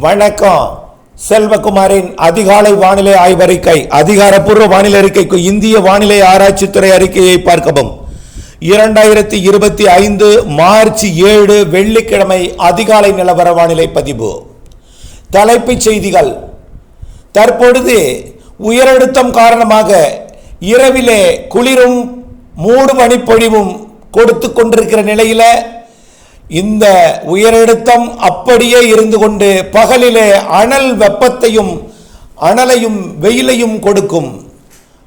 வணக்கம். செல்வகுமாரின் அதிகாலை வானிலை ஆய்வறிக்கை அதிகாரப்பூர்வ வானிலை அறிக்கைக்கு இந்திய வானிலை ஆராய்ச்சித்துறை அறிக்கையை பார்க்கவும். இரண்டாயிரத்தி இருபத்தி ஐந்து மார்ச் ஏழு வெள்ளிக்கிழமை அதிகாலை நிலவர வானிலை பதிவு. தலைப்புச் செய்திகள். தற்பொழுது உயரழுத்தம் காரணமாக இரவிலே குளிரும் மூடு பனிப்பொழிவும் கொடுத்து கொண்டிருக்கிற நிலையில் இந்த உயரழுத்தம் அப்படியே இருந்து கொண்டு பகலிலே அனல் வெப்பத்தையும் அனலையும் வெயிலையும் கொடுக்கும்.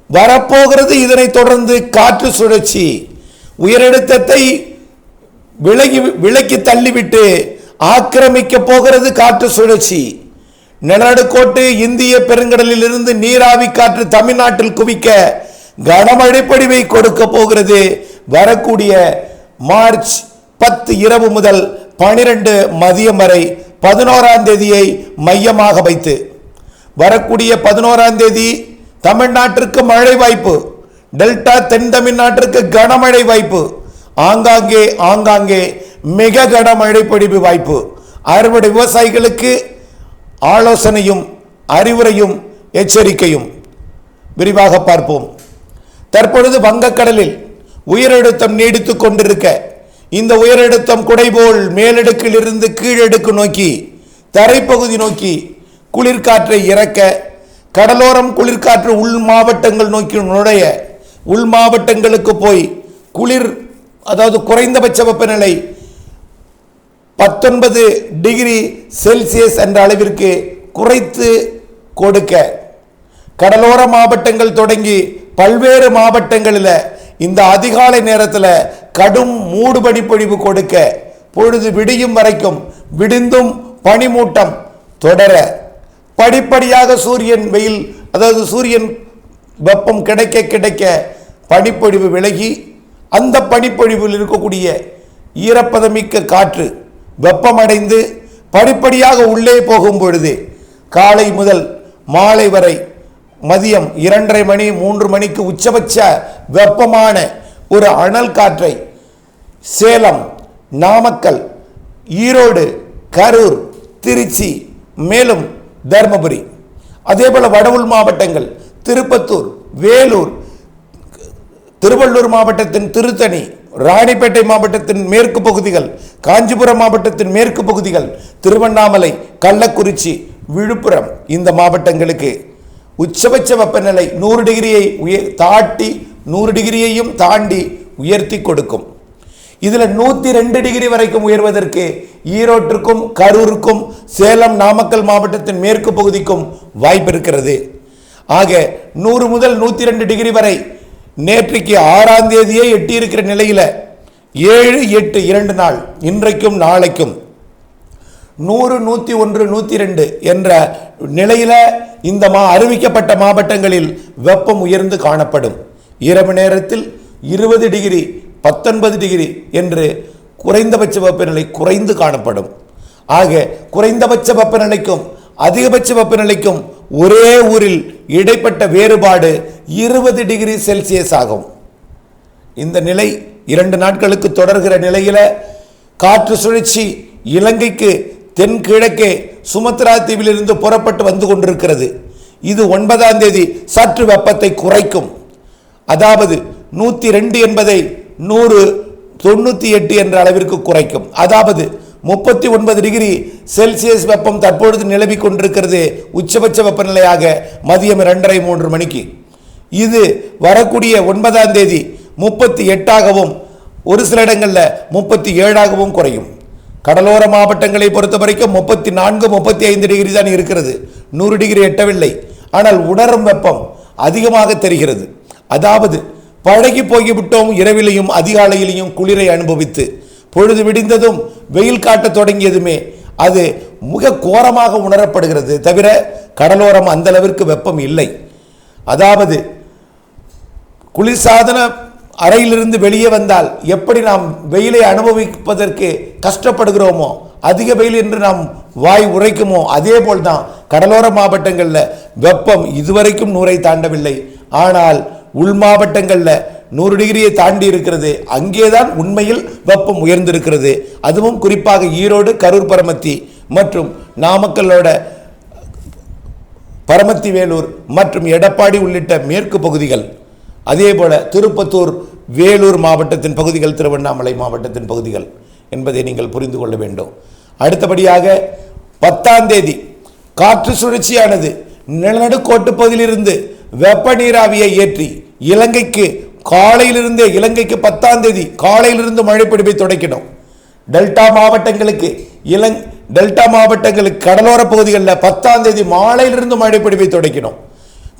வரப்போகிறது இதனைத் தொடர்ந்து காற்று சுழற்சி. உயரழுத்தத்தை விலகி விலக்கி தள்ளிவிட்டு ஆக்கிரமிக்க போகிறது காற்று சுழற்சி. நிலநடுக்கோட்டு இந்திய பெருங்கடலில் இருந்து நீராவி காற்று தமிழ்நாட்டில் குவிக்க கனமழை பொழிவை கொடுக்க போகிறது. வரக்கூடிய மார்ச் பத்து இரவு முதல் பனிரெண்டு மதியம் வரை பதினோராம் தேதியை மையமாக வைத்து வரக்கூடிய பதினோராம் தேதி தமிழ்நாட்டிற்கு மழை வாய்ப்பு டெல்டா தென் தமிழ்நாட்டிற்கு கனமழை வாய்ப்பு ஆங்காங்கே ஆங்காங்கே மிக கனமழை பொழிவு வாய்ப்பு. அறுவடை விவசாயிகளுக்கு ஆலோசனையும் அறிவுரையும் எச்சரிக்கையும் விரிவாக பார்ப்போம். தற்பொழுது வங்கக்கடலில் உயரழுத்தம் நீடித்துக் கொண்டிருக்க இந்த உயரழுத்தம் குடைபோல் மேலடுக்கில் இருந்து கீழடுக்கு நோக்கி தரைப்பகுதி நோக்கி குளிர்காற்றை இறக்க கடலோரம் குளிர்காற்று உள் மாவட்டங்கள் நோக்கி நுழைய உள் மாவட்டங்களுக்கு போய் குளிர் அதாவது குறைந்தபட்ச வெப்பநிலை பத்தொன்பது டிகிரி செல்சியஸ் என்ற அளவிற்கு குறைத்து கொடுக்க. கடலோர மாவட்டங்கள் தொடங்கி பல்வேறு மாவட்டங்களில் இந்த அதிகாலை நேரத்தில் கடும் மூடுபனி பொழிவு கொடுக்க பொழுது விடியும் வரைக்கும் விடிந்தும் பனிமூட்டம் தொடர படிப்படியாக சூரியன் வெயில் அதாவது சூரியன் வெப்பம் கிடைக்க கிடைக்க பனிப்பொழிவு விலகி அந்த பனிப்பொழிவில் இருக்கக்கூடிய ஈரப்பதமிக்க காற்று வெப்பமடைந்து படிப்படியாக உள்ளே போகும் பொழுது காலை முதல் மாலை வரை மதியம் இரண்டரை மணி மூன்று மணிக்கு உச்சபட்ச வெப்பமான ஒரு அனல் காற்றை சேலம் நாமக்கல் ஈரோடு கரூர் திருச்சி மேலும் தர்மபுரி. அதேபோல் வடவுள் மாவட்டங்கள் திருப்பத்தூர் வேலூர் திருவள்ளூர் மாவட்டத்தின் திருத்தணி ராணிப்பேட்டை மாவட்டத்தின் மேற்கு பகுதிகள் காஞ்சிபுரம் மாவட்டத்தின் மேற்கு பகுதிகள் திருவண்ணாமலை கள்ளக்குறிச்சி விழுப்புரம் இந்த மாவட்டங்களுக்கு உச்சபட்ச வெப்பநிலை நூறு டிகிரியை உய தாட்டி நூறு டிகிரியையும் தாண்டி உயர்த்தி கொடுக்கும். இதில் நூற்றி ரெண்டு டிகிரி வரைக்கும் உயர்வதற்கு ஈரோட்டிற்கும் கரூருக்கும் சேலம் நாமக்கல் மாவட்டத்தின் மேற்கு பகுதிக்கும் வாய்ப்பு இருக்கிறது. ஆக நூறு முதல் நூற்றி ரெண்டு டிகிரி வரை நேற்றைக்கு ஆறாம் தேதியே எட்டியிருக்கிற நிலையில் ஏழு எட்டு இரண்டு நாள் இன்றைக்கும் நாளைக்கும் நூறு நூற்றி ஒன்று நூற்றி ரெண்டு என்ற நிலையில் இந்த மா அறிவிக்கப்பட்ட மாவட்டங்களில் வெப்பம் உயர்ந்து காணப்படும். இரவு நேரத்தில் இருபது டிகிரி பத்தொன்பது டிகிரி என்று குறைந்தபட்ச வெப்பநிலை குறைந்து காணப்படும். ஆக குறைந்தபட்ச வெப்பநிலைக்கும் அதிகபட்ச வெப்பநிலைக்கும் ஒரே ஊரில் இடைப்பட்ட வேறுபாடு இருபது டிகிரி செல்சியஸ் ஆகும். இந்த நிலை இரண்டு நாட்களுக்கு தொடர்கிற நிலையில் காற்று சுழற்சி இலங்கைக்கு தென்கிழக்கே சுமத்ரா தீவிலிருந்து புறப்பட்டு வந்து கொண்டிருக்கிறது. இது ஒன்பதாம் தேதி சற்று வெப்பத்தை குறைக்கும். அதாவது நூற்றி ரெண்டு என்பதை நூறு தொண்ணூற்றி எட்டு என்ற அளவிற்கு குறைக்கும். அதாவது முப்பத்தி ஒன்பது டிகிரி செல்சியஸ் வெப்பம் தற்பொழுது நிலவி கொண்டிருக்கிறது உச்சபட்ச வெப்பநிலையாக மதியம் ரெண்டரை மூன்று மணிக்கு. இது வரக்கூடிய ஒன்பதாம் தேதி முப்பத்தி எட்டாகவும் ஒரு சில இடங்களில் முப்பத்தி ஏழாகவும் குறையும். கடலோர மாவட்டங்களை பொறுத்த வரைக்கும் முப்பத்தி நான்கு முப்பத்தி ஐந்து டிகிரி தான் இருக்கிறது. நூறு டிகிரி எட்டவில்லை. ஆனால் உணரும் வெப்பம் அதிகமாக தெரிகிறது. அதாவது பழகி போய்விட்டோம் இரவிலையும் அதிகாலையிலையும் குளிரை அனுபவித்து பொழுது விடிந்ததும் வெயில் காட்டத் தொடங்கியதுமே அது மிக கோரமாக உணரப்படுகிறது தவிர கடலோரம் அந்த அளவிற்கு வெப்பம் இல்லை. அதாவது குளிர்சாதன அறையிலிருந்து வெளியே வந்தால் எப்படி நாம் வெயிலை அனுபவிப்பதற்கு கஷ்டப்படுகிறோமோ அதிக வெயில் என்று நாம் வாய் உரைக்குமோ அதே போல்தான் கடலோர மாவட்டங்களில் வெப்பம் இதுவரைக்கும் நூறை தாண்டவில்லை. ஆனால் உள் மாவட்டங்களில் நூறு டிகிரியை தாண்டி இருக்கிறது. அங்கேதான் உண்மையில் வெப்பம் உயர்ந்திருக்கிறது. அதுவும் குறிப்பாக ஈரோடு கரூர் பரமத்தி மற்றும் நாமக்கல்லோட பரமத்தி வேலூர் மற்றும் எடப்பாடி உள்ளிட்ட மேற்கு பகுதிகள். அதேபோல திருப்பத்தூர் வேலூர் மாவட்டத்தின் பகுதிகள் திருவண்ணாமலை மாவட்டத்தின் பகுதிகள் என்பதை நீங்கள் புரிந்து கொள்ள வேண்டும். அடுத்தபடியாக பத்தாம் தேதி காற்று சுழற்சியானது. நிலநடுக்கோட்டு பகுதியிலிருந்து வெப்ப நீராவியை ஏற்றி இலங்கைக்கு காலையிலிருந்தே இலங்கைக்கு பத்தாம் தேதி காலையிலிருந்து மழை பிடிப்பை தொடக்கணும் டெல்டா மாவட்டங்களுக்கு இலங் டெல்டா மாவட்டங்களுக்கு கடலோர பகுதிகளில் பத்தாம் தேதி மாலையிலிருந்து மழை பிடிப்பை தொடக்கிடும்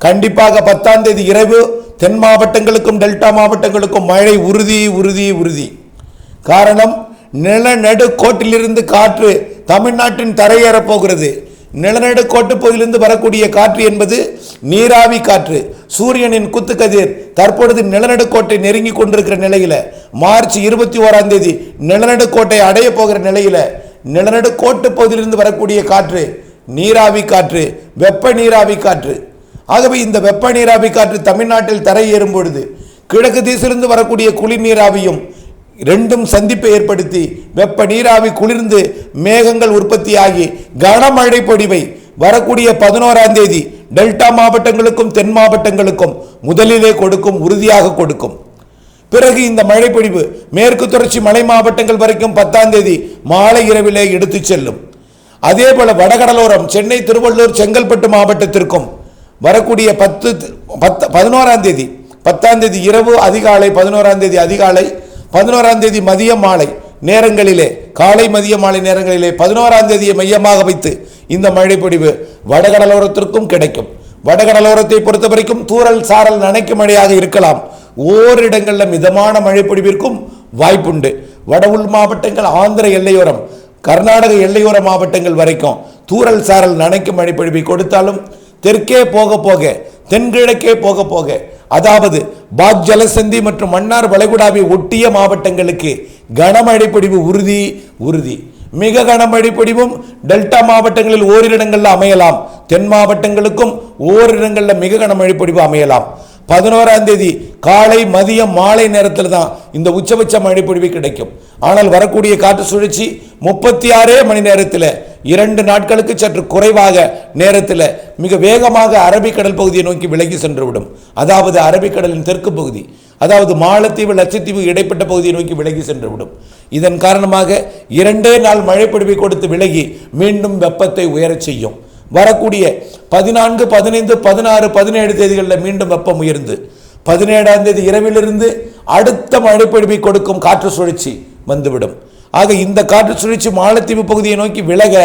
கண்டிப்பாக பத்தாம் தேதி இரவு தென் மாவட்டங்களுக்கும் டெல்டா மாவட்டங்களுக்கும் மழை உறுதி உறுதி உறுதி. காரணம் நிலநடுக்கோட்டிலிருந்து காற்று தமிழ்நாட்டின் தரையேறப் போகிறது. நிலநடுக்கோட்டு பகுதியிலிருந்து வரக்கூடிய காற்று என்பது நீராவி காற்று. சூரியனின் குத்துக்கதிர் தற்பொழுது நிலநடுக்கோட்டை நெருங்கி கொண்டிருக்கிற நிலையில் மார்ச் இருபத்தி ஓராம் தேதி நிலநடுக்கோட்டை அடைய போகிற நிலையில் நிலநடுக்கோட்டு பகுதியிலிருந்து வரக்கூடிய காற்று நீராவி காற்று வெப்ப நீராவி காற்று. ஆகவே இந்த வெப்ப நீராவி காற்று தமிழ்நாட்டில் தரையேறும் பொழுது கிழக்கு திசையிலிருந்து வரக்கூடிய குளிர் நீராவியும் ரெண்டும் சந்திப்பை ஏற்படுத்தி வெப்ப நீராவி குளிர்ந்து மேகங்கள் உற்பத்தியாகி கனமழை பொடிவை வரக்கூடிய பதினோராம் தேதி டெல்டா மாவட்டங்களுக்கும் தென் மாவட்டங்களுக்கும் முதலிலே கொடுக்கும் உறுதியாக கொடுக்கும். பிறகு இந்த மழைப்பொழிவு மேற்கு தொடர்ச்சி மலை மாவட்டங்கள் வரைக்கும் பத்தாம் தேதி மாலை இரவிலே எடுத்துச் செல்லும். அதே போல வடகடலோரம் சென்னை திருவள்ளூர் செங்கல்பட்டு மாவட்டத்திற்கும் வரக்கூடிய பத்து பத்து பதினோராம் தேதி பத்தாம் தேதி இரவு அதிகாலை பதினோராம் தேதி அதிகாலை பதினோராம் தேதி மதியம் மாலை நேரங்களிலே காலை மதிய மாலை நேரங்களிலே பதினோராம் தேதியை மையமாக வைத்து இந்த மழைப்பொழிவு வடகடலோரத்திற்கும் கிடைக்கும். வடகடலோரத்தை பொறுத்த வரைக்கும் தூரல் சாரல் நனைக்கும் மழையாக இருக்கலாம். ஓரிடங்களில் மிதமான மழைப்பொழிவிற்கும் வாய்ப்புண்டு. வட உள் மாவட்டங்கள் ஆந்திர எல்லையோரம் கர்நாடக எல்லையோர மாவட்டங்கள் வரைக்கும் தூரல் சாரல் நனைக்கும் மழைப்பொழிவை கொடுத்தாலும் தெற்கே போக போக தென்கிழக்கே போக போக அதாவது பாத் ஜலசந்தி மற்றும் மன்னார் வளைகுடாவை ஒட்டிய மாவட்டங்களுக்கு கனமழை பொழிவு உறுதி உறுதி. மிக கனமழை பொழிவும் டெல்டா மாவட்டங்களில் ஓரிடங்களில் அமையலாம். தென் மாவட்டங்களுக்கும் ஓரிடங்களில் மிக கனமழை பொழிவு அமையலாம். பதினோராம் தேதி காலை மதியம் மாலை நேரத்தில் தான் இந்த உச்சபட்ச மழைப்பொழிவு கிடைக்கும். ஆனால் வரக்கூடிய காற்று சுழற்சி முப்பத்தி ஆறே மணி நேரத்தில் இரண்டு நாட்களுக்கு சற்று குறைவாக நேரத்தில் மிக வேகமாக அரபிக்கடல் பகுதியை நோக்கி விலகி சென்றுவிடும். அதாவது அரபிக்கடலின் தெற்கு பகுதி அதாவது மாலத்தீவு லட்சத்தீவு இடைப்பட்ட பகுதியை நோக்கி விலகி சென்றுவிடும். இதன் காரணமாக இரண்டே நாள் மழைப்பொழிவை கொடுத்து விலகி மீண்டும் வெப்பத்தை உயரச் செய்யும். வரக்கூடிய பதினான்கு பதினைந்து பதினாறு பதினேழு தேதிகளில் மீண்டும் வெப்பம் உயர்ந்து பதினேழாம் தேதி இரவிலிருந்து அடுத்த மழைப்பொழிவை கொடுக்கும் காற்று சுழற்சி வந்துவிடும். ஆக இந்த காற்று சுழற்சி மாலத்தீவு பகுதியை நோக்கி விலக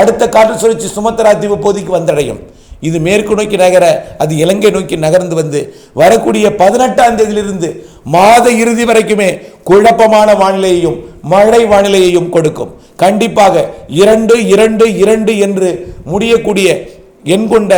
அடுத்த காற்று சுழற்சி சுமத்ரா தீவு பகுதிக்கு வந்தடையும். இது மேற்கு நோக்கி நகர அது இலங்கை நோக்கி நகர்ந்து வந்து வரக்கூடிய பதினெட்டாம் தேதியிலிருந்து மாத இறுதி வரைக்குமே குழப்பமான வானிலையையும் மழை வானிலையையும் கொடுக்கும். கண்டிப்பாக இரண்டு இரண்டு இரண்டு என்று முடியக்கூடிய எண் கொண்ட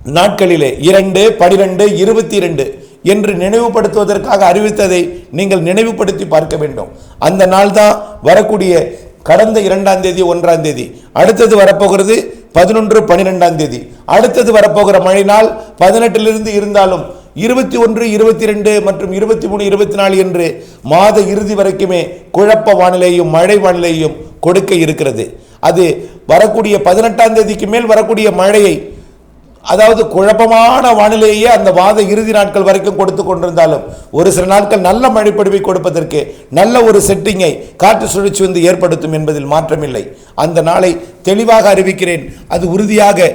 நாட்களிலே இரண்டு பனிரெண்டு இருபத்தி இரண்டு என்று நினைவுபடுத்துவதற்காக அறிவித்ததை நீங்கள் நினைவுபடுத்தி பார்க்க வேண்டும். அந்த நாள் தான் வரக்கூடிய கடந்த இரண்டாம் தேதி ஒன்றாம் தேதி. அடுத்தது வரப்போகிறது பதினொன்று பன்னிரெண்டாம் தேதி. அடுத்தது வரப்போகிற மழை நாள் பதினெட்டிலிருந்து இருந்தாலும் இருபத்தி ஒன்று இருபத்தி ரெண்டு மற்றும் இருபத்தி மூணு இருபத்தி நாலு என்று மாத இறுதி வரைக்குமே குழப்ப வானிலையும் மழை வானிலையும் கொடுக்க இருக்கிறது. அது வரக்கூடிய பதினெட்டாம் தேதிக்கு மேல் வரக்கூடிய மழையை அதாவது குழப்பமான வானிலையே அந்த வாத இறுதி நாட்கள் வரைக்கும் கொடுத்து கொண்டிருந்தாலும் ஒரு சில நாட்கள் நல்ல மழைப்படுவை கொடுப்பதற்கு நல்ல ஒரு செட்டிங்கை காற்று சுழற்சி வந்து ஏற்படுத்தும் என்பதில் மாற்றமில்லை. அந்த நாளை தெளிவாக அறிவிக்கிறேன். அது உறுதியாக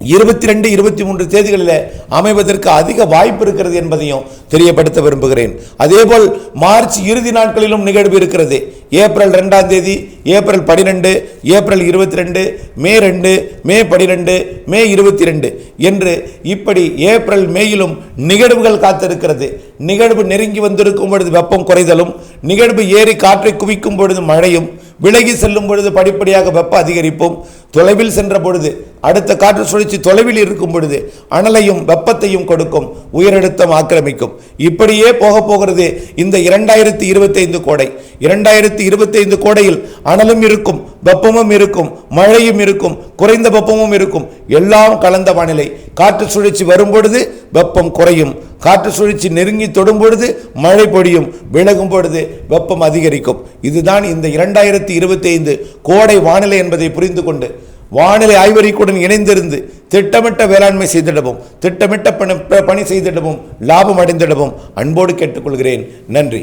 இருபத்தி ரெண்டு இருபத்தி மூன்று தேதிகளில் அமைவதற்கு அதிக வாய்ப்பு இருக்கிறது என்பதையும் தெரியப்படுத்த விரும்புகிறேன். அதேபோல் மார்ச் இறுதி நாட்களிலும் நிகழ்வு இருக்கிறது. ஏப்ரல் ரெண்டாம் தேதி ஏப்ரல் பனிரெண்டு ஏப்ரல் இருபத்தி ரெண்டு மே ரெண்டு மே பனிரெண்டு மே இருபத்தி ரெண்டு என்று இப்படி ஏப்ரல் மேயிலும் நிகழ்வுகள் காத்திருக்கிறது. நிகழ்வு நெருங்கி வந்திருக்கும் பொழுது வெப்பம் குறைதலும் நிகழ்வு ஏறி காற்றை குவிக்கும் பொழுது மழையும் விலகி செல்லும் பொழுது படிப்படியாக வெப்ப அதிகரிப்பும் தொலைவில் சென்ற பொழுது அடுத்த காற்று சுழற்சி தொலைவில் இருக்கும் பொழுது அனலையும் வெப்பத்தையும் கொடுக்கும் உயரழுத்தம் ஆக்கிரமிக்கும். இப்படியே போக போகிறது இந்த இரண்டாயிரத்தி இருபத்தைந்து கோடை. இரண்டாயிரத்தி இருபத்தைந்து கோடையில் அனலும் இருக்கும் வெப்பமும் இருக்கும் மழையும் இருக்கும் குறைந்த வெப்பமும் இருக்கும். எல்லாம் கலந்த வானிலை. காற்று சுழற்சி வரும்பொழுது வெப்பம் குறையும். காற்று சுழற்சி நெருங்கி தொடும் பொழுது மழை பொடியும் விலகும் பொழுது வெப்பம் அதிகரிக்கும். இதுதான் இந்த இரண்டாயிரத்தி இருபத்தி ஐந்து கோடை வானிலை என்பதை புரிந்து கொண்டு வானிலை ஆய்வறிக்கையுடன் இணைந்திருந்து திட்டமிட்ட வேளாண்மை செய்திடவும் திட்டமிட்ட பணி பணி செய்திடவும் லாபம் அடைந்திடவும் அன்போடு கேட்டுக்கொள்கிறேன். நன்றி.